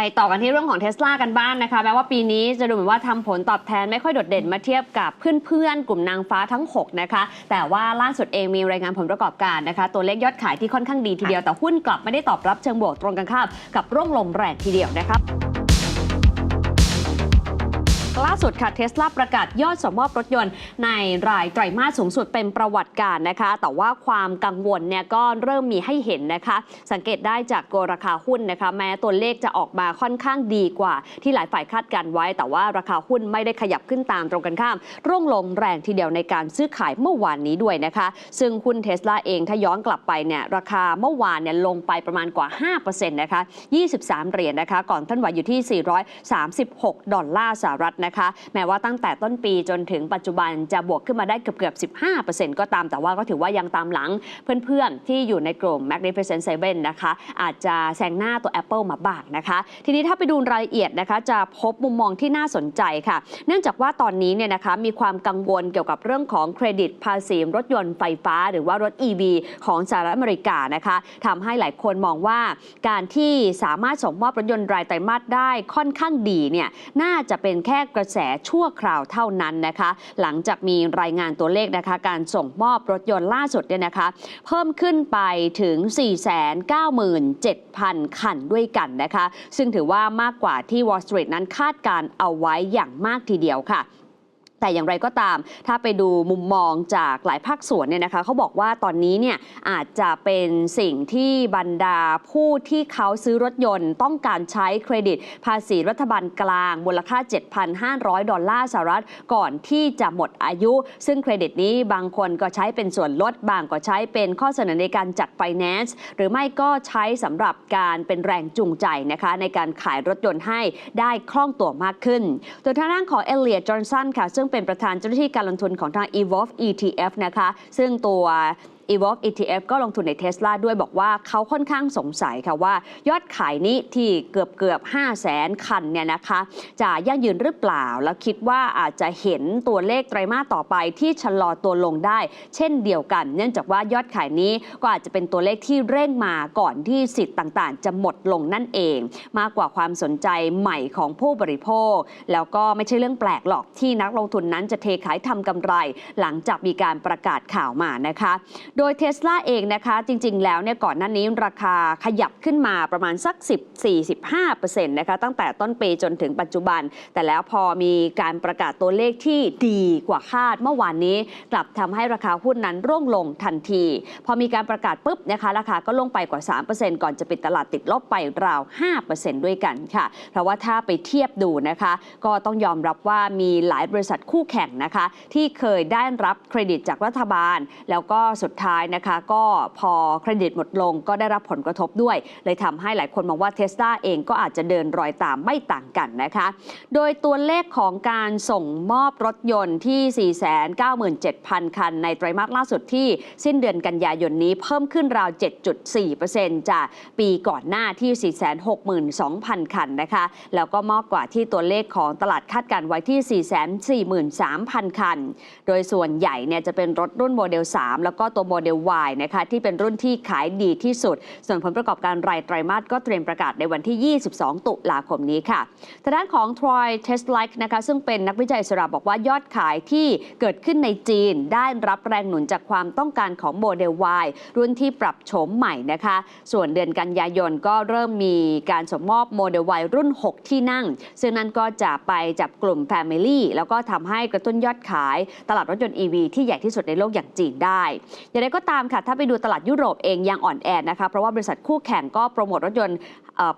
ไปต่อกันที่เรื่องของเทสลากันบ้างนะคะแม้ว่าปีนี้จะดูเหมือนว่าทำผลตอบแทนไม่ค่อยโดดเด่นมาเทียบกับเพื่อนๆ กลุ่มนางฟ้าทั้ง 6 นะคะ แต่ว่าล่าสุดเองมีรายงานผลประกอบการนะคะ ตัวเลขยอดขายที่ค่อนข้างดีทีเดียวแต่หุ้นกลับไม่ได้ตอบรับเชิงบวกตรงกันข้ามกับร่วงลมแรงทีเดียวนะคะ ล่าสุดค่ะเทสลาประกาศยอดส่งมอบรถยนต์ ในรายไตรมาสสูงสุดเป็นประวัติการนะคะ แต่ว่าความกังวลเนี่ยก็เริ่มมีให้เห็นนะคะ สังเกตได้จากตัวราคาหุ้นนะคะ แม้ตัวเลขจะออกมาค่อนข้างดีกว่า ที่หลายฝ่ายคาดการไว้ แต่ว่าราคาหุ้นไม่ได้ขยับขึ้นตามตรงกันข้าม ร่วงลงแรงทีเดียวในการซื้อขายเมื่อวานนี้ด้วยนะคะ ซึ่งหุ้นเทสลาเองถ้าย้อนกลับไปเนี่ยราคาเมื่อวานเนี่ยลงไปประมาณกว่า 5%นะคะ 23 เหรียญนะคะ ก่อนท่านไหวอยู่ที่ 436 ดอลลาร์สหรัฐนะคะแม้ว่าตั้งแต่ต้นปีจนถึงปัจจุบันจะบวกขึ้นมาได้เกือบเกือบ 15%ก็ตามแต่ว่าก็ถือว่ายังตามหลังเพื่อนๆ ที่อยู่ในกลุ่ม Magnificent Seven นะคะ อาจจะแซงหน้าตัว Apple มาบ้างนะคะ ทีนี้ถ้าไปดูรายละเอียดนะคะ จะพบมุมมองที่น่าสนใจค่ะ เนื่องจากว่าตอนนี้เนี่ยนะคะมีความกังวลเกี่ยวกับเรื่องของเครดิตภาษีรถยนต์ไฟฟ้า หรือว่ารถ EV ของสหรัฐอเมริกานะคะทำให้หลายคนมองว่าการที่สามารถส่งมอบรถยนต์รายไตรมาสได้ค่อนข้างดีเนี่ยน่าจะเป็นแค่กระแสชั่วคราวเท่านั้นนะคะ หลังจากมีรายงานตัวเลขนะคะ การส่งมอบรถยนต์ล่าสุดเนี่ยนะคะ เพิ่มขึ้นไปถึง 497,000 คันด้วยกันนะคะ ซึ่งถือว่ามากกว่าที่ Wall Street นั้นคาดการเอาไว้อย่างมากทีเดียวค่ะ แต่อย่างไรก็ตาม ถ้าไปดูมุมมองจากหลายภาคส่วนเนี่ยนะคะเขาบอกว่าตอนนี้เนี่ยอาจจะเป็นสิ่งที่บรรดาผู้ที่เขาซื้อรถยนต์ ต้องการใช้เครดิต ภาษีรัฐบาลกลาง มูลค่า 7,500 ดอลลาร์สหรัฐ ก่อนที่จะหมดอายุ ซึ่งเครดิตนี้บางคนก็ใช้เป็นส่วนลด บางก็ใช้เป็นข้อเสนอในการจัดไฟแนนซ์หรือไม่ก็ใช้สำหรับการเป็นแรงจูงใจนะคะในการขายรถยนต์ให้ได้คล่องตัวมากขึ้นโดยทางด้านของเอเลียจอห์นสันค่ะซึ่งเป็นประธานเจ้าหน้าที่การลงทุนของทาง Evolve ETF นะคะ ซึ่งตัว Evolve ETF ก็ลงทุนใน Tesla ด้วยบอกว่าเขาค่อนข้างสงสัยค่ะว่า ยอดขายนี้ที่เกือบเกือบ5 0 0แสนคันเนี่ยนะคะ จะยั่งยืนหรือเปล่า แล้วคิดว่าอาจจะเห็นตัวเลขไตรมาสต่อไปที่ชะลอตัวลงได้ เช่นเดียวกัน เนื่องจากว่ายอดขายนี้ก็อาจจะเป็นตัวเลขที่เร่งมาก่อนที่สิทธิ์ต่างๆ จะหมดลงนั่นเอง มากกว่าความสนใจใหม่ของผู้บริโภค แล้วก็ไม่ใช่เรื่องแปลกหรอกที่นักลงทุนนั้นจะเทขายทำกำไร หลังจากมีการประกาศข่าวมานะคะโดยเทสลาเองนะคะ จริง ๆ แล้วเนี่ยก่อนหน้านี้ราคาขยับขึ้นมาประมาณสัก 10-45%นะคะตั้งแต่ต้นปีจนถึงปัจจุบัน แต่แล้วพอมีการประกาศตัวเลขที่ดีกว่าคาดเมื่อวานนี้ กลับทำให้ราคาหุ้นนั้นร่วงลงทันที พอมีการประกาศปุ๊บนะคะราคาก็ลงไปกว่า 3%ก่อนจะปิดตลาดติดลบไปราว 5%ด้วยกันค่ะ เพราะว่าถ้าไปเทียบดูนะคะ ก็ต้องยอมรับว่ามีหลายบริษัทคู่แข่งนะคะ ที่เคยได้รับเครดิตจากรัฐบาล แล้วก็สุดท้ายนะคะ ก็พอเครดิตหมดลงก็ได้รับผลกระทบด้วย เลยทำให้หลายคนมองว่าเทสลาเองก็อาจจะเดินรอยตามไม่ต่างกันนะคะ โดยตัวเลขของการส่งมอบรถยนต์ที่ 497,000 คัน ในไตรมาสล่าสุดที่สิ้นเดือนกันยายนนี้เพิ่มขึ้นราว 7.4%จากปีก่อนหน้าที่ 462,000 คันนะคะ แล้วก็มากกว่าที่ตัวเลขของตลาดคาดการไว้ที่ 443,000 คัน โดยส่วนใหญ่เนี่ยจะเป็นรถรุ่นโมเดล 3 แล้วก็ตัวโมเดล Y นะคะที่เป็นรุ่นที่ขายดีที่สุด ส่วนผลประกอบการรายไตรมาสก็เตรียมประกาศในวันที่ 22 ตุลาคมนี้ค่ะทางด้านของ Troy t e s t l i k e นะคะซึ่งเป็นนักวิจัยอิสระบอกว่ายอดขายที่เกิดขึ้นในจีน ได้รับแรงหนุนจากความต้องการของโมเดล Y รุ่นที่ปรับโฉมใหม่นะคะ ส่วนเดือนกันยายนก็เริ่มมีการส่งมอบโมเดล Y รุ่น 6 ที่นั่ง ซึ่งนั่นก็จะไปจับกลุ่ม Family แล้วก็ทำให้กระตุ้นยอดขาย ตลาดรถยนต์ EV ที่ใหญ่ที่สุดในโลกอย่างจีนได้อย่างไรก็ตามค่ะ ถ้าไปดูตลาดยุโรปเองยังอ่อนแอนะคะ เพราะว่าบริษัทคู่แข่งก็โปรโมทรถยนต์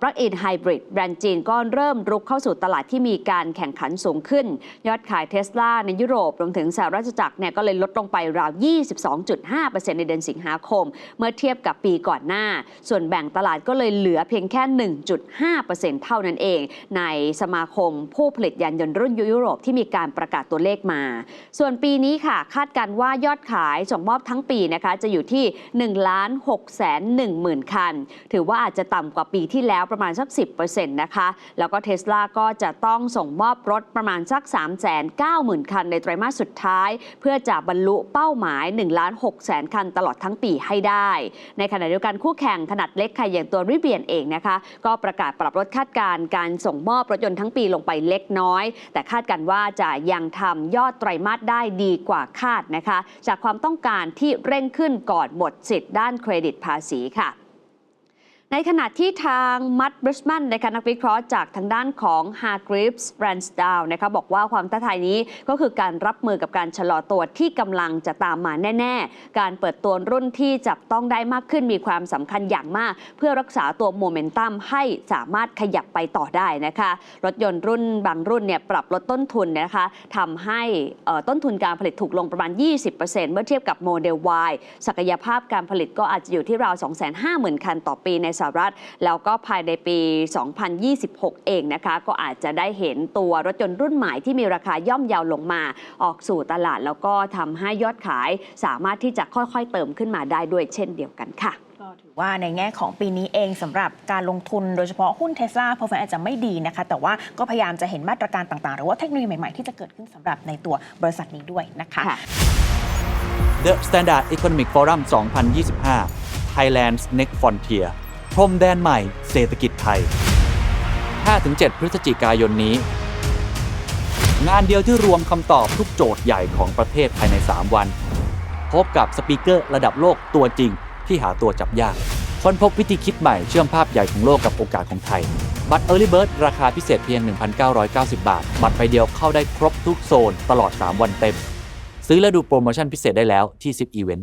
ปลั๊กอินไฮบริดแบรนด์จีนก็เริ่มรุกเข้าสู่ตลาดที่มีการแข่งขันสูงขึ้น ยอดขายเทสลาในยุโรปรวมถึงสหราชจักรเนี่ยก็เลยลดลงไปราว 22.5%ในเดือนสิงหาคม เมื่อเทียบกับปีก่อนหน้า ส่วนแบ่งตลาดก็เลยเหลือเพียงแค่ 1.5%เท่านั้นเอง ในสมาคมผู้ผลิตยานยนต์รุ่นยุโรปที่มีการประกาศตัวเลขมา ส่วนปีนี้ค่ะ คาดการว่ายอดขายส่งมอบทั้งปีนะคะจะอยู่ที่ 1 ล้าน6แสน1หมื่นคัน ถือว่าอาจจะต่ำกว่าปีที่แล้วประมาณสัก 10%นะคะ แล้วก็เทสลาก็จะต้องส่งมอบรถประมาณสัก 390,000 คันในไตรมาสสุดท้าย เพื่อจะบรรลุเป้าหมาย1ล้าน6แสนคันตลอดทั้งปีให้ได้ ในขณะเดียวกันคู่แข่งขนาดเล็กค่ะอย่างตัวริเบียนเองนะคะ ก็ประกาศปรับลดคาดการณ์การส่งมอบรถยนต์ทั้งปีลงไปเล็กน้อย แต่คาดกันว่าจะยังทำยอดไตรมาสได้ดีกว่าคาดนะคะ จากความต้องการที่เร่งขึ้นก่อนหมดสิทธิ์ด้านเครดิตภาษีค่ะ ในขณะที่ทางมัดบริชมันนะคะนักวิเคราะห์จากทางด้านของ h a r g r i v e s b r a n s d o w n นะคะบอกว่าความท้าทายนี้ก็คือการรับมือกับการชะลอตัวที่กำลังจะตามมาแน่ ๆ การเปิดตัวรุ่นที่จับต้องได้มากขึ้นมีความสำคัญอย่างมาก เพื่อรักษาตัวโมเมนตัมให้สามารถขยับไปต่อได้นะคะ รถยนต์รุ่นบางรุ่นเนี่ยปรับลดต้นทุนนะคะทำให้ต้นทุนการผลิตถูกลงประมาณ 20%เมื่อเทียบกับโมเดล Y ศักยภาพการผลิตก็อาจจะอยู่ที่ราว250,000 คันต่อปีในสหรัฐ แล้วก็ภายในปี 2026 เองนะคะ ก็อาจจะได้เห็นตัวรถยนต์รุ่นใหม่ที่มีราคาย่อมเยาวลงมา ออกสู่ตลาด แล้วก็ทำให้ยอดขายสามารถที่จะค่อยๆ เติมขึ้นมาได้ด้วยเช่นเดียวกันค่ะก็ถือว่าในแง่ของปีนี้เองสำหรับการลงทุนโดยเฉพาะหุ้นเทสลาเพอร์ฟอร์อาจจะไม่ดีนะคะ แต่ว่าก็พยายามจะเห็นมาตรการต่างๆ หรือว่าเทคโนโลยีใหม่ๆ ที่จะเกิดขึ้นสำหรับในตัวบริษัทนี้ด้วยนะคะค่ะ The Standard Economic Forum 2025 Thailand's Next Frontier พรมแดนใหม่เศรษฐกิจไทย 5-7 พฤศจิกายนนี้ งานเดียวที่รวมคำตอบทุกโจทย์ใหญ่ของประเทศภายใน 3 วัน พบกับสปีกเกอร์ระดับโลกตัวจริงที่หาตัวจับยาก ค้นพบวิธีคิดใหม่เชื่อมภาพใหญ่ของโลกกับโอกาสของไทย บัตร Early Bird ราคาพิเศษเพียง 1,990 บาท บัตรใบเดียวเข้าได้ครบทุกโซนตลอด 3 วันเต็ม ซื้อและดูโปรโมชั่นพิเศษได้แล้วที่10 Event